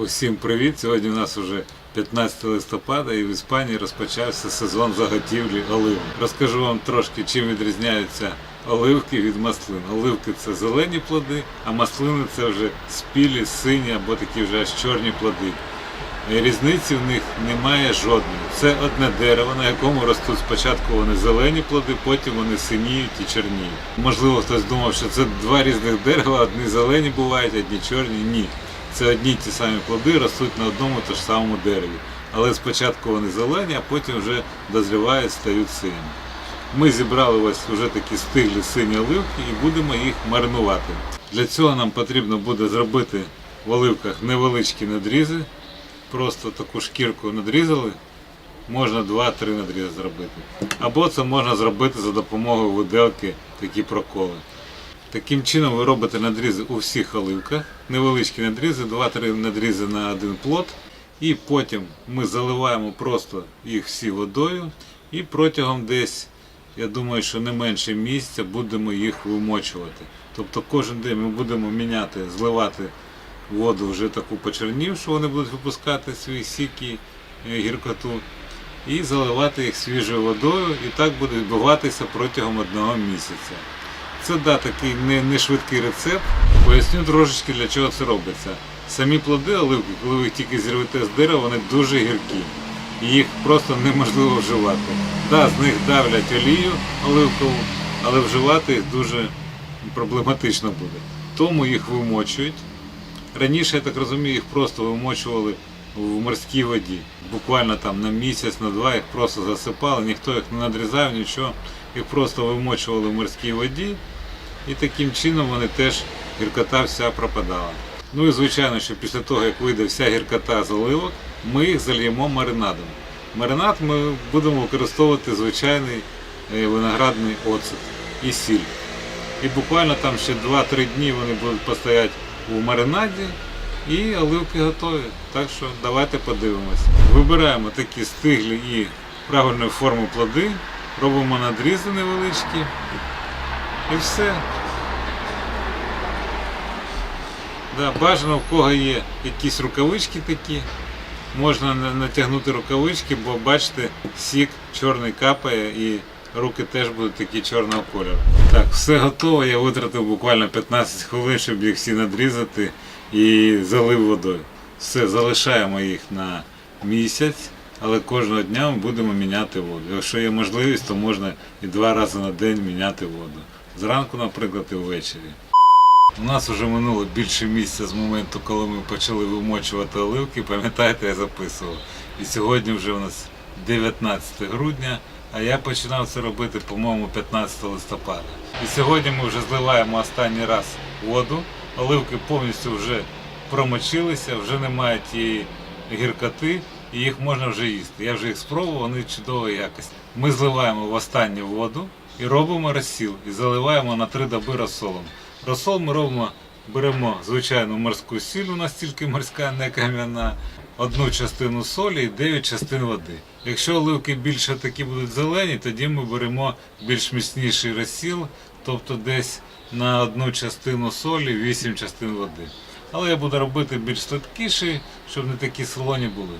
Усім привіт! Сьогодні у нас вже 15 листопада і в Іспанії розпочався сезон заготівлі оливок. Розкажу вам трошки, чим відрізняються оливки від маслин. Оливки це зелені плоди, а маслини це вже спілі, сині або такі вже аж чорні плоди. Різниці в них немає жодної. Це одне дерево, на якому ростуть спочатку вони зелені плоди, потім вони синіють і чорніють. Можливо, хтось думав, що це два різних дерева, одні зелені бувають, одні чорні. Ні. Це одні ті самі плоди ростуть на одному і ж самому дереві. Але спочатку вони зелені, а потім вже дозрівають, стають синіми. Ми зібрали ось вже такі стиглі сині оливки і будемо їх маринувати. Для цього нам потрібно буде зробити в оливках невеличкі надрізи. Просто таку шкірку надрізали, можна 2-3 надрізи зробити. Або це можна зробити за допомогою виделки такі проколи. Таким чином ви робите надрізи у всіх оливках, невеличкі надрізи, 2-3 надрізи на один плод. І потім ми заливаємо просто їх всі водою і протягом десь, я думаю, що не менше місяця будемо їх вимочувати. Тобто кожен день ми будемо міняти, зливати воду вже таку почернівшу, вони будуть випускати свої сіки, е, гіркоту, і заливати їх свіжою водою, і так буде відбуватися протягом одного місяця. Це да, такий не, не швидкий рецепт. Поясню трошечки для чого це робиться. Самі плоди оливки, коли ви їх тільки зірвете з дерева, вони дуже гіркі. Їх просто неможливо вживати. Да, з них давлять олію оливкову, але вживати їх дуже проблематично буде. Тому їх вимочують. Раніше, я так розумію, їх просто вимочували в морській воді. Буквально там на місяць, на два їх просто засипали, ніхто їх не надрізав, нічого. Їх просто вимочували в морській воді, і таким чином вони теж гіркота вся пропадала. Ну і звичайно, що після того, як вийде вся гіркота з оливок, ми їх зальємо маринадом. Маринад ми будемо використовувати звичайний е, виноградний оцет і сіль. І буквально там ще 2-3 дні вони будуть постояти у маринаді і оливки готові. Так що давайте подивимось. Вибираємо такі стиглі і правильної форми плоди, робимо надрізи невеличкі і все. Да, бажано в кого є якісь рукавички такі. Можна на- натягнути рукавички, бо бачите, сік чорний капає і руки теж будуть такі чорного кольору. Так, все готово. Я витратив буквально 15 хвилин, щоб їх всі надрізати і залив водою. Все, залишаємо їх на місяць, але кожного дня ми будемо міняти воду. Якщо є можливість, то можна і два рази на день міняти воду. Зранку, наприклад, і ввечері. У нас вже минуло більше місяця з моменту, коли ми почали вимочувати оливки. Пам'ятаєте, я записував. І сьогодні вже у нас 19 грудня, а я починав це робити, по-моєму, 15 листопада. І сьогодні ми вже зливаємо останній раз воду. Оливки повністю вже промочилися, вже немає тієї гіркоти, і їх можна вже їсти. Я вже їх спробував, вони чудової якості. Ми зливаємо в останню воду і робимо розсіл, і заливаємо на три доби розсолом. Розсол ми робимо, беремо звичайну морську сіль, у нас тільки морська, не кам'яна, одну частину солі і 9 частин води. Якщо оливки більше такі будуть зелені, тоді ми беремо більш міцніший розсіл, тобто десь на одну частину солі 8 частин води. Але я буду робити більш слабкіший, щоб не такі солоні були.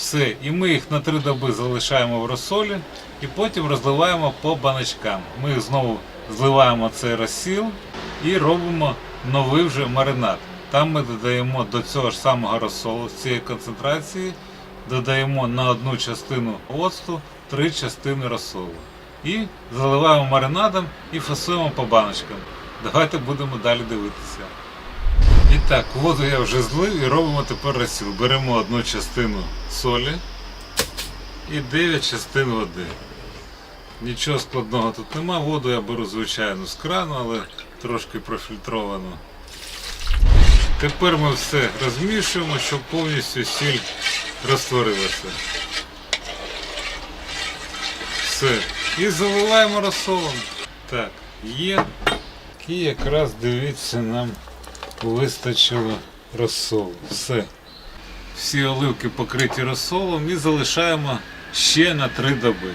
Все, і ми їх на три доби залишаємо в розсолі і потім розливаємо по баночкам. Ми їх знову зливаємо цей розсіл і робимо новий вже маринад. Там ми додаємо до цього ж самого розсолу з цієї концентрації, додаємо на одну частину оцту три частини розсолу. І заливаємо маринадом і фасуємо по баночкам. Давайте будемо далі дивитися. Так, воду я вже злив і робимо тепер розсіл. Беремо одну частину солі і 9 частин води. Нічого складного тут нема. Воду я беру звичайно з крану, але трошки профільтровану. Тепер ми все розмішуємо, щоб повністю сіль розтворилася. Все. І заливаємо розсолом. Так, є. І якраз дивіться, нам вистачило розсолу. Все. Всі оливки покриті розсолом і залишаємо ще на 3 доби.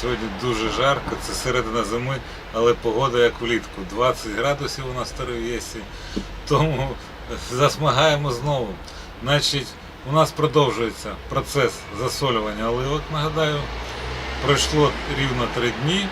Сьогодні дуже жарко, це середина зими, але погода як влітку. 20 градусів у нас в Старовєсі. Тому засмагаємо знову. Значить, у нас продовжується процес засолювання оливок, нагадаю. Пройшло рівно три дні,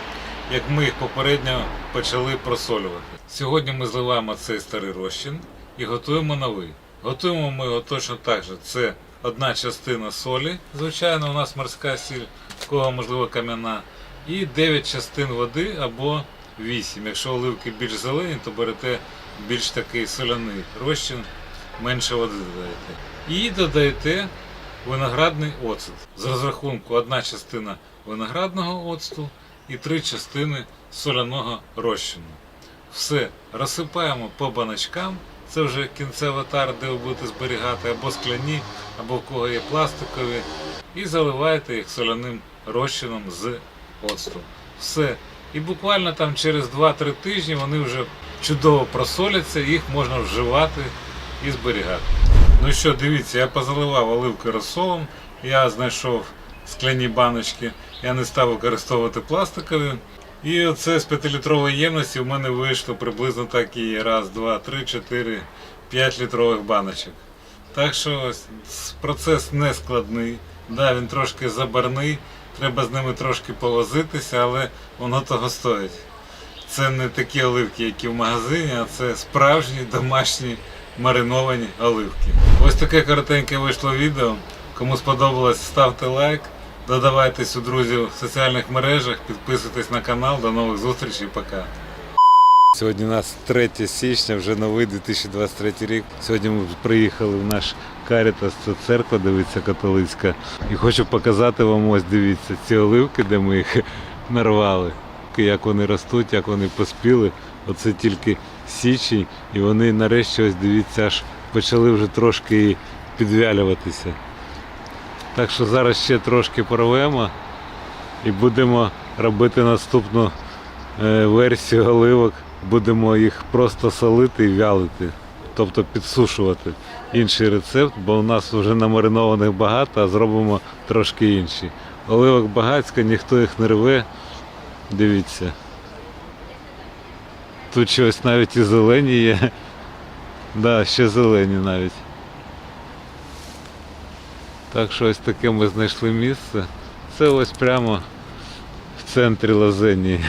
як ми їх попередньо почали просолювати. Сьогодні ми зливаємо цей старий розчин і готуємо новий. Готуємо ми його точно так же. Це одна частина солі, звичайно, у нас морська сіль, в кого можливо кам'яна, і 9 частин води або 8. Якщо оливки більш зелені, то берете більш такий соляний розчин, менше води додаєте. І додаєте виноградний оцет. З розрахунку одна частина виноградного оцту і три частини соляного розчину. Все розсипаємо по баночкам. Це вже кінцева тара, де ви будете зберігати або скляні, або в кого є пластикові. І заливаєте їх соляним розчином з оцту. Все. І буквально там через 2-3 тижні вони вже чудово просоляться, їх можна вживати і зберігати. Ну що, дивіться, я позаливав оливки розсолом, я знайшов скляні баночки, я не став використовувати пластикові. І оце з 5-літрової ємності в мене вийшло приблизно так і раз, два, три, чотири, п'ять літрових баночок. Так що ось процес не складний. Да, він трошки забарний, треба з ними трошки повозитися, але воно того стоїть. Це не такі оливки, які в магазині, а це справжні домашні мариновані оливки. Ось таке коротеньке вийшло відео. Кому сподобалось, ставте лайк, додавайтесь у друзів в соціальних мережах, підписуйтесь на канал. До нових зустрічей, пока. Сьогодні у нас 3 січня, вже новий 2023 рік. Сьогодні ми приїхали в наш Карітас, це церква, дивиться католицька. І хочу показати вам, ось дивіться, ці оливки, де ми їх нарвали. Як вони ростуть, як вони поспіли. Оце тільки січень, і вони нарешті, ось дивіться, аж почали вже трошки підвялюватися. Так що зараз ще трошки порвемо і будемо робити наступну е, версію оливок. Будемо їх просто солити і вялити, тобто підсушувати. Інший рецепт, бо у нас вже намаринованих багато, а зробимо трошки інші. Оливок багацько, ніхто їх не рве. Дивіться. Тут щось навіть і зелені є. Да, ще зелені навіть. Так що ось таке ми знайшли місце. Це ось прямо в центрі Лозенії.